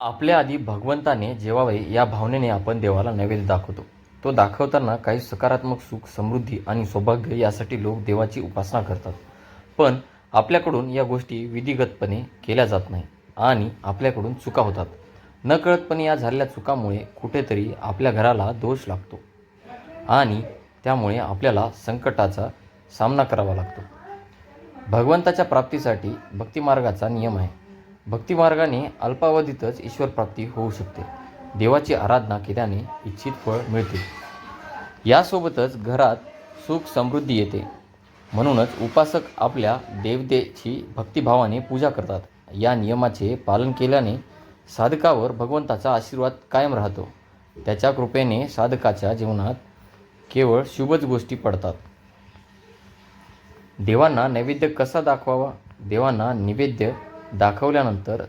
आपल्या आधी भगवंताने जेवावे या भावनेने आपण देवाला नैवेद्य दाखवतो. तो दाखवताना काही सकारात्मक सुख समृद्धी आणि सौभाग्य यासाठी लोक देवाची उपासना करतात. पण आपल्याकडून या गोष्टी विधिगतपणे केल्या जात नाही आणि आपल्याकडून चुका होतात. नकळतपणे या झालेल्या चुकामुळे कुठेतरी आपल्या घराला दोष लागतो आणि त्यामुळे आपल्याला संकटाचा सामना करावा लागतो. भगवंताच्या प्राप्तीसाठी भक्तिमार्गाचा नियम आहे. भक्तिमार्गाने अल्पावधीतच ईश्वर प्राप्ती होऊ शकते. देवाची आराधना केल्याने इच्छित फळ मिळते. यासोबतच घरात सुख समृद्धी येते. म्हणूनच उपासक आपल्या देवतेची भक्तिभावाने पूजा करतात. या नियमाचे पालन केल्याने साधकावर भगवंताचा आशीर्वाद कायम राहतो. त्याच्या कृपेने साधकाच्या जीवनात केवळ शुभच गोष्टी पडतात. देवांना नैवेद्य कसा दाखवावा? देवांना नैवेद्य दाखवल्यानंतर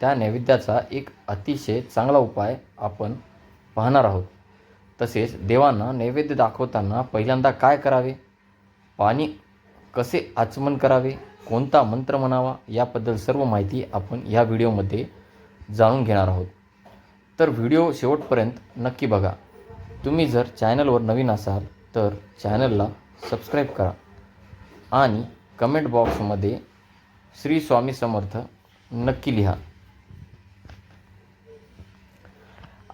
त्या नैवेद्याचा एक अतिशय चांगला उपाय आपण पाहणार आहोत. तसेच देवांना नैवेद्य दाखवताना पहिल्यांदा काय करावे? पाणी कसे आचमन करावे? कोणता मंत्र म्हणावा? याबद्दल सर्व माहिती आपण या व्हिडिओमध्ये जाणून घेणार आहोत. तर व्हिडिओ शेवटपर्यंत नक्की बघा. तुम्ही जर चॅनलवर नवीन असाल तर चॅनलला सबस्क्राईब करा आणि कमेंट बॉक्समध्ये श्री स्वामी समर्थ नक्की लिहा.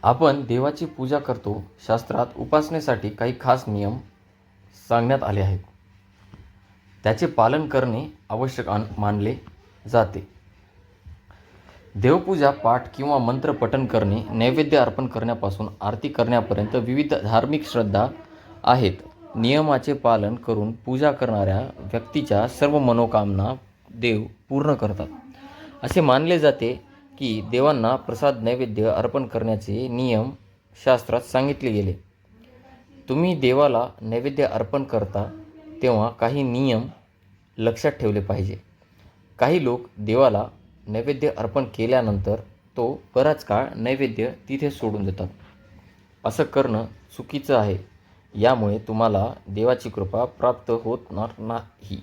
आपण देवाची पूजा करतो शास्त्रात उपासनेसाठी काही खास नियम सांगण्यात आले आहेत. त्याचे पालन करणे आवश्यक मानले जाते. देवपूजा पाठ किंवा मंत्र पठण करणे नैवेद्य अर्पण करण्यापासून आरती करण्यापर्यंत विविध धार्मिक श्रद्धा आहेत. नियमाचे पालन करून पूजा करणाऱ्या व्यक्तीच्या सर्व मनोकामना देव पूर्ण करतात. असे मानले जाते की देवांना प्रसाद नैवेद्य अर्पण करण्याचे नियम शास्त्रात सांगितले गेले. तुम्ही देवाला नैवेद्य अर्पण करता तेव्हा काही नियम लक्षात ठेवले पाहिजे. काही लोक देवाला नैवेद्य अर्पण केल्यानंतर तो बराच काळ नैवेद्य तिथे सोडून देतात. असं करणं चुकीचं आहे. यामुळे तुम्हाला देवाची कृपा प्राप्त होत नाही.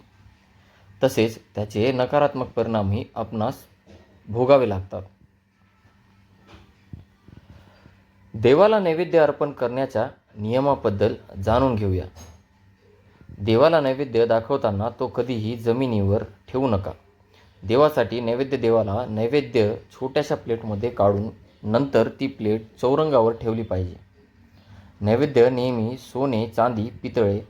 तसेच त्याचे नकारात्मक परिणामही आपणास भोगावे लागतात. देवाला नैवेद्य अर्पण करण्याच्या नियमाबद्दल जाणून घेऊया. देवाला नैवेद्य दाखवताना तो कधीही जमिनीवर ठेवू नका. देवासाठी नैवेद्य देवाला नैवेद्य छोट्याशा प्लेटमध्ये काढून नंतर ती प्लेट चौरंगावर ठेवली पाहिजे. नैवेद्य नेहमी सोने चांदी पितळे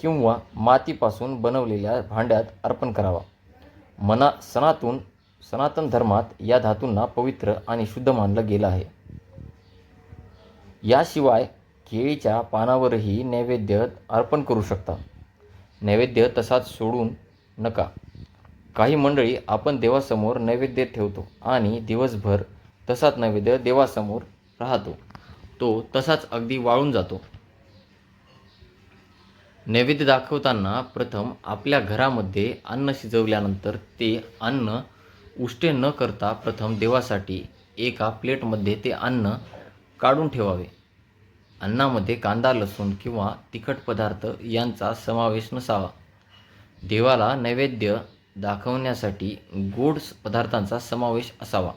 किंवा मातीपासून बनवलेल्या भांड्यात अर्पण करावा. मना सनातून सनातन धर्मात या धातूंना पवित्र आणि शुद्ध मानलं गेलं आहे. याशिवाय केळीच्या पानावरही नैवेद्य अर्पण करू शकता. नैवेद्य तसाच सोडून नका. काही मंडळी आपण देवासमोर नैवेद्य ठेवतो आणि दिवसभर तसाच नैवेद्य देवासमोर राहतो. तो तसाच अगदी वाळून जातो. नैवेद्य दाखवताना प्रथम आपल्या घरामध्ये अन्न शिजवल्यानंतर ते अन्न उष्टे न करता प्रथम देवासाठी एका प्लेटमध्ये ते अन्न काढून ठेवावे. अन्नामध्ये कांदा लसूण किंवा तिखट पदार्थ यांचा समावेश नसावा. देवाला नैवेद्य दाखवण्यासाठी गोड पदार्थांचा समावेश असावा.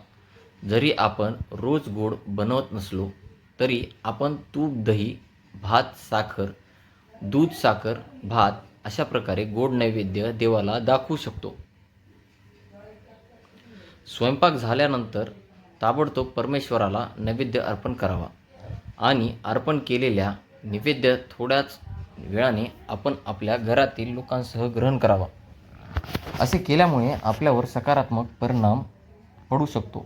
जरी आपण रोज गोड बनवत नसलो तरी आपण तूप दही भात साखर दूध साखर भात अशा प्रकारे गोड नैवेद्य देवाला दाखवू शकतो. स्वयंपाक झाल्यानंतर ताबडतोब परमेश्वराला नैवेद्य अर्पण करावा आणि अर्पण केलेल्या नैवेद्य थोड्याच वेळाने आपण आपल्या घरातील लोकांसह ग्रहण करावा. असे केल्यामुळे आपल्यावर सकारात्मक परिणाम पडू शकतो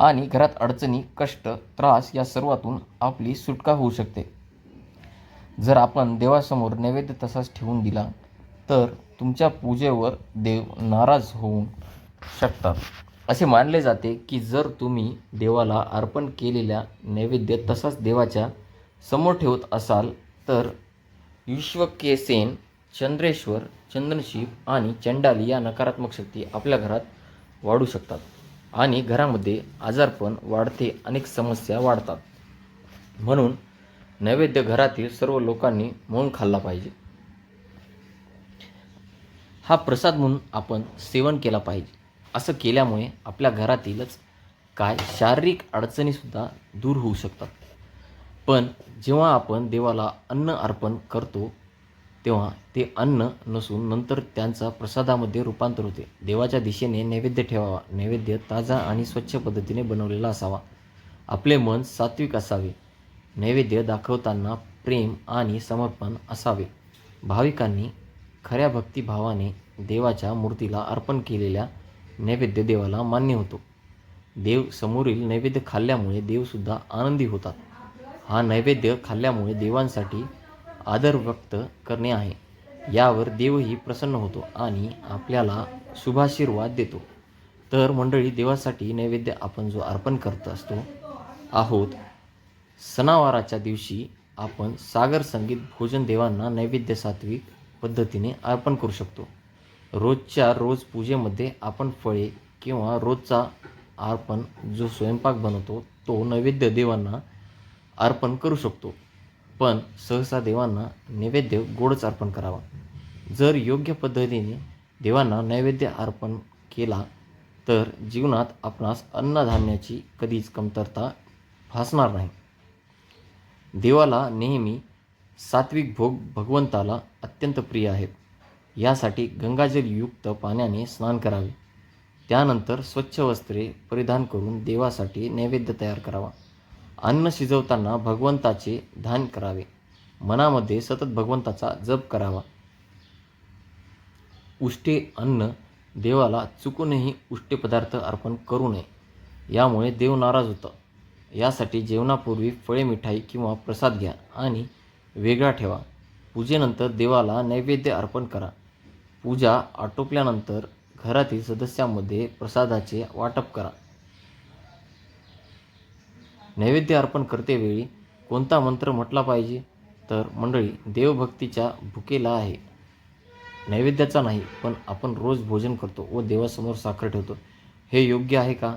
आणि घरात अडचणी कष्ट त्रास या सर्वातून आपली सुटका होऊ शकते. जर आपण देवासमोर नैवेद्य तसाच ठेवून दिला तर तुमच्या पूजेवर देव नाराज होऊ शकतात. असे मानले जाते की जर तुम्ही देवाला अर्पण केलेल्या नैवेद्य तसाच देवाच्या समोर ठेवत असाल तर विश्वकेसेन चंद्रेश्वर चंदनशिव आणि चंडाली या नकारात्मक शक्ती आपल्या घरात वाढू शकतात आणि घरामध्ये आजारपण वाढते अनेक समस्या वाढतात. म्हणून नैवेद्य घरातील सर्व लोकांनी म्हणून खाल्ला पाहिजे. हा प्रसाद म्हणून आपण सेवन केला पाहिजे. असं केल्यामुळे आपल्या घरातीलच काय शारीरिक अडचणीसुद्धा दूर होऊ शकतात. पण जेव्हा आपण देवाला अन्न अर्पण करतो तेव्हा ते अन्न नसून नंतर त्यांचा प्रसादामध्ये रूपांतर होते. देवाच्या दिशेने नैवेद्य ठेवावा. नैवेद्य ताजा आणि स्वच्छ पद्धतीने बनवलेला असावा. आपले मन सात्विक असावे. नैवेद्य दाखवताना प्रेम आणि समर्पण असावे. भाविकांनी खऱ्या भक्तिभावाने देवाच्या मूर्तीला अर्पण केलेल्या नैवेद्य देवाला मान्य होतो. देव समोरील नैवेद्य खाल्ल्यामुळे देवसुद्धा आनंदी होतात. हा नैवेद्य खाल्ल्यामुळे देवांसाठी आदर व्यक्त करणे आहे. यावर देवही प्रसन्न होतो आणि आपल्याला शुभाशीर्वाद देतो. तर मंडळी देवासाठी नैवेद्य आपण जो अर्पण करत असतो आहोत सणावाराच्या दिवशी आपण सागर संगीत भोजन देवांना नैवेद्य सात्विक पद्धतीने अर्पण करू शकतो. रोजच्या रोज पूजेमध्ये आपण फळे किंवा रोजचा अर्पण जो स्वयंपाक बनवतो तो नैवेद्य देवांना अर्पण करू शकतो. पण सहसा देवांना नैवेद्य गोडच अर्पण करावा. जर योग्य पद्धतीने देवांना नैवेद्य अर्पण केला तर जीवनात आपणास अन्नधान्याची कधीच कमतरता भासणार नाही. देवाला नेहमी सात्विक भोग भगवंताला अत्यंत प्रिय आहेत. यासाठी गंगाजलयुक्त पाण्याने स्नान करावे. त्यानंतर स्वच्छ वस्त्रे परिधान करून देवासाठी नैवेद्य तयार करावा. अन्न शिजवताना भगवंताचे ध्यान करावे. मनामध्ये सतत भगवंताचा जप करावा. उष्टे अन्न देवाला चुकूनही उष्टे पदार्थ अर्पण करू नये. यामुळे देव नाराज होतं. यासाठी जेवणापूर्वी फळे मिठाई किंवा प्रसाद घ्या आणि वेगळा ठेवा. पूजेनंतर देवाला नैवेद्य अर्पण करा. पूजा आटोपल्यानंतर घरातील सदस्यांमध्ये प्रसादाचे वाटप करा. नैवेद्य अर्पण करतेवेळी कोणता मंत्र म्हटला पाहिजे? तर मंडळी देवभक्तीच्या भुकेला आहे. नैवेद्याचा नाही पण आपण रोज भोजन करतो व देवासमोर साखर ठेवतो. हे योग्य आहे का?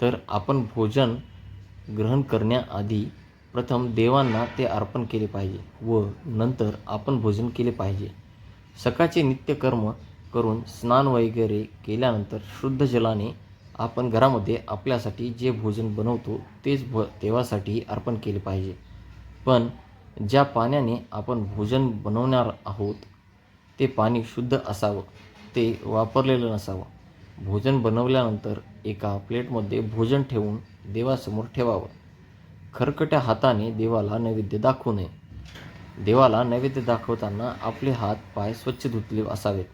तर आपण भोजन ग्रहण करण्याआधी प्रथम देवांना ते अर्पण केले पाहिजे व नंतर आपण भोजन केले पाहिजे. सकाळचे नित्यकर्म करून स्नान वगैरे केल्यानंतर शुद्ध जलाने आपण घरामध्ये आपल्यासाठी जे भोजन बनवतो तेच भ देवासाठी अर्पण केले पाहिजे. पण ज्या पाण्याने आपण भोजन बनवणार आहोत ते पाणी शुद्ध असावं ते वापरलेलं नसावं. भोजन बनवल्यानंतर एका प्लेटमध्ये भोजन ठेवून देवासमोर ठेवावं. खरकट्या हाताने देवाला नैवेद्य दाखवू नये. देवाला नैवेद्य दाखवताना आपले हात पाय स्वच्छ धुतले असावेत.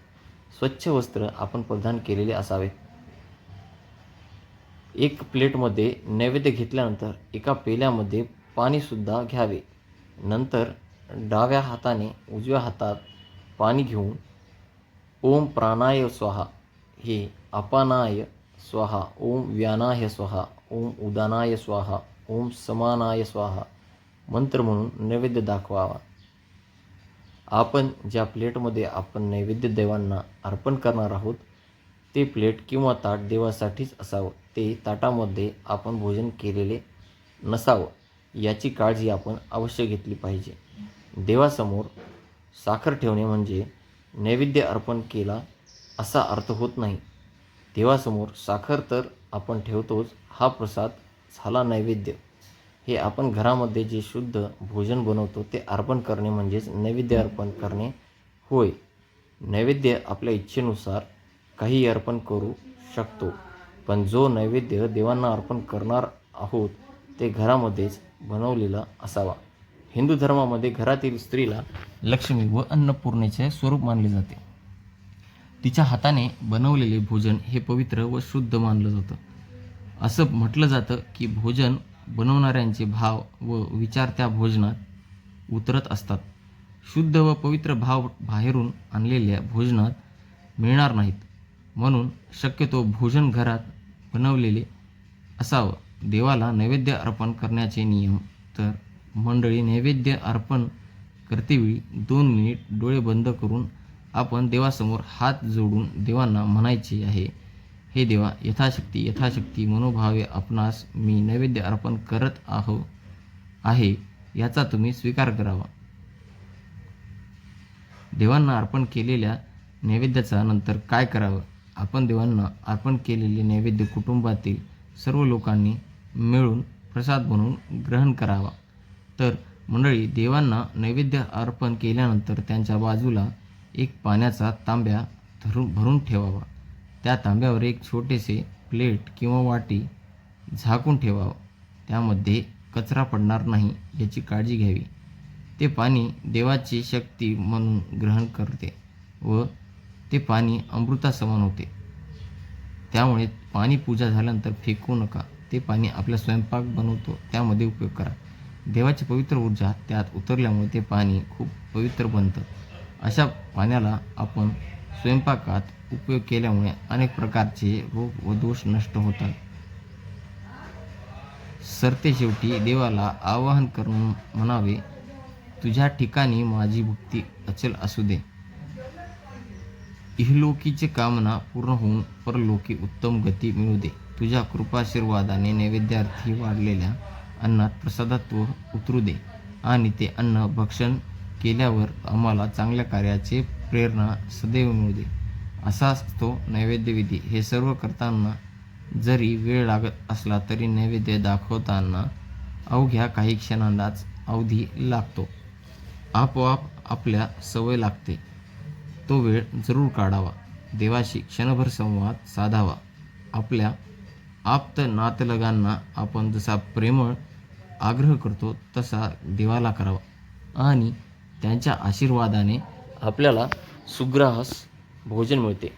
स्वच्छ वस्त्र आपण परिधान केलेले असावेत. एक प्लेटमध्ये नैवेद्य घेतल्यानंतर एका पेल्यामध्ये पाणीसुद्धा घ्यावे. नंतर डाव्या हाताने उजव्या हातात पाणी घेऊन ओम प्राणाय स्वाहा हे अपानाय स्वाहा ओम व्यानाय स्वाहा ओम उदानाय स्वाहा ओम समानाय स्वाहा मंत्र म्हणून नैवेद्य दाखवावा. आपण ज्या प्लेटमध्ये आपण नैवेद्य देवांना अर्पण करणार आहोत ते प्लेट किंवा ताट देवासाठीच असावं. ते ताटामध्ये आपण भोजन केलेले नसावं याची काळजी आपण अवश्य घेतली पाहिजे. देवासमोर साखर ठेवणे म्हणजे नैवेद्य अर्पण केला असा अर्थ होत नाही. देवासमोर साखर तर आपण ठेवतोच हा प्रसाद झाला नैवेद्य. हे आपण घरामध्ये जे शुद्ध भोजन बनवतो ते अर्पण करणे म्हणजेच नैवेद्य अर्पण करणे होय. नैवेद्य आपल्या इच्छेनुसार काही अर्पण करू शकतो पण जो नैवेद्य देवांना अर्पण करणार आहोत ते घरामध्येच बनवलेला असावा. हिंदू धर्मामध्ये घरातील स्त्रीला लक्ष्मी व अन्नपूर्णेचे स्वरूप मानले जाते. तिच्या हाताने बनवलेले भोजन हे पवित्र व शुद्ध मानलं जातं. असं म्हटलं जातं की भोजन बनवणाऱ्यांचे भाव व विचार त्या भोजनात उतरत असतात. शुद्ध व पवित्र भाव बाहेरून आणलेल्या भोजनात मिळणार नाहीत. म्हणून शक्यतो भोजन घरात बनवलेले असावं. देवाला नैवेद्य अर्पण करण्याचे नियम तर मंडळी नैवेद्य अर्पण करतेवेळी दोन मिनिट डोळे बंद करून आपण देवासमोर हात जोडून देवांना म्हणायचे आहे हे देवा यथाशक्ती यथाशक्ती मनोभावे आपणास मी नैवेद्य अर्पण करत आहो आहे याचा तुम्ही स्वीकार करावा. देवांना अर्पण केलेल्या नैवेद्याचा नंतर काय करावं? आपण देवांना अर्पण केलेले नैवेद्य कुटुंबातील सर्व लोकांनी मिळून प्रसाद बनवून ग्रहण करावा. तर मंडळी देवांना नैवेद्य अर्पण केल्यानंतर त्यांच्या बाजूला एक पाण्याचा तांब्या धरून भरून ठेवावा. त्या तांब्यावर एक छोटेसे प्लेट किंवा वाटी झाकून ठेवावं. त्यामध्ये कचरा पडणार नाही याची काळजी घ्यावी. ते पाणी देवाची शक्ती म्हणून ग्रहण करते व ते पाणी अमृतासमान होते. त्यामुळे पाणी पूजा झाल्यानंतर फेकू नका. ते पाणी आपला स्वयंपाक बनवतो त्यामध्ये उपयोग करा. देवाची पवित्र ऊर्जा त्यात उतरल्यामुळे ते पाणी खूप पवित्र बनतं. अशा पाण्याला आपण स्वयंपाकात उपयोग केल्यामुळे अनेक प्रकारचे रोग व दोष नष्ट होतात. सरते शेवटी देवाला आवाहन करून म्हणावे तुझ्या ठिकाणी माझी भक्ती अचल असू दे. इहलोकीचे कामना पूर्ण होऊन परलोकी उत्तम गती मिळू दे. तुझ्या कृपाशीर्वादाने नैवेद्यार्थी वाढलेल्या अन्नात प्रसादत्व उतरू दे आणि ते अन्न भक्षण केल्यावर आम्हाला चांगल्या कार्याचे प्रेरणा सदैव मिळू दे असा असतो नैवेद्यविधी हे सर्व करताना जरी वेळ लागत असला तरी नैवेद्य दाखवताना अवघ्या काही क्षणांनाच अवधी लागतो. आपोआप आपल्या सवय लागते. तो वेळ जरूर काढावा. देवाशी क्षणभर संवाद साधावा. आपल्या आप्त नातलगांना आपण जसा प्रेमळ आग्रह करतो तसा देवाला करावा. आणि त्यांच्या आशीर्वादाने आपल्याला सुग्रास भोजन मिळते.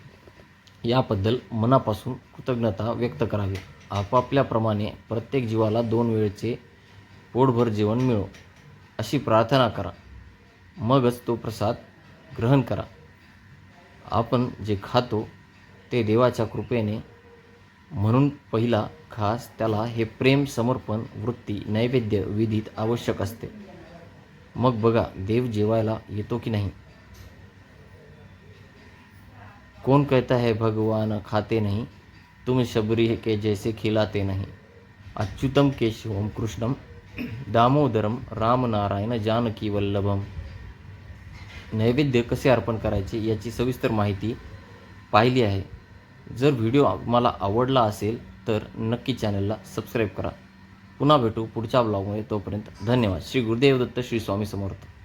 याबद्दल मनापासून कृतज्ञता व्यक्त करावी. आपापल्याप्रमाणे प्रत्येक जीवाला दोन वेळचे पोटभर जेवण मिळो. अशी प्रार्थना करा. मगच तो प्रसाद ग्रहण करा. आपण जे खातो ते देवाच्या कृपेने. म्हणून पहिला खास त्याला हे प्रेम समर्पण वृत्ती नैवेद्य विधीत आवश्यक असते. मग बघा देव जेवायला येतो की नाही? कौन कहता है भगवान खाते नहीं। तुम शबरी के जैसे खिलाते नहीं। अच्युतम केशवम कृष्णम दामोदरम रामनारायण जानकी वल्लभम। नैवेद्य कसे अर्पण करायचे याची सविस्तर माहिती पाहिली आहे. जर व्हिडिओ मला आवडला असेल तर नक्की चॅनलला सबस्क्राईब करा. पुन्हा भेटू पुढच्या ब्लॉगमध्ये तोपर्यंत धन्यवाद. श्री गुरुदेव दत्त श्री स्वामी समर्थ.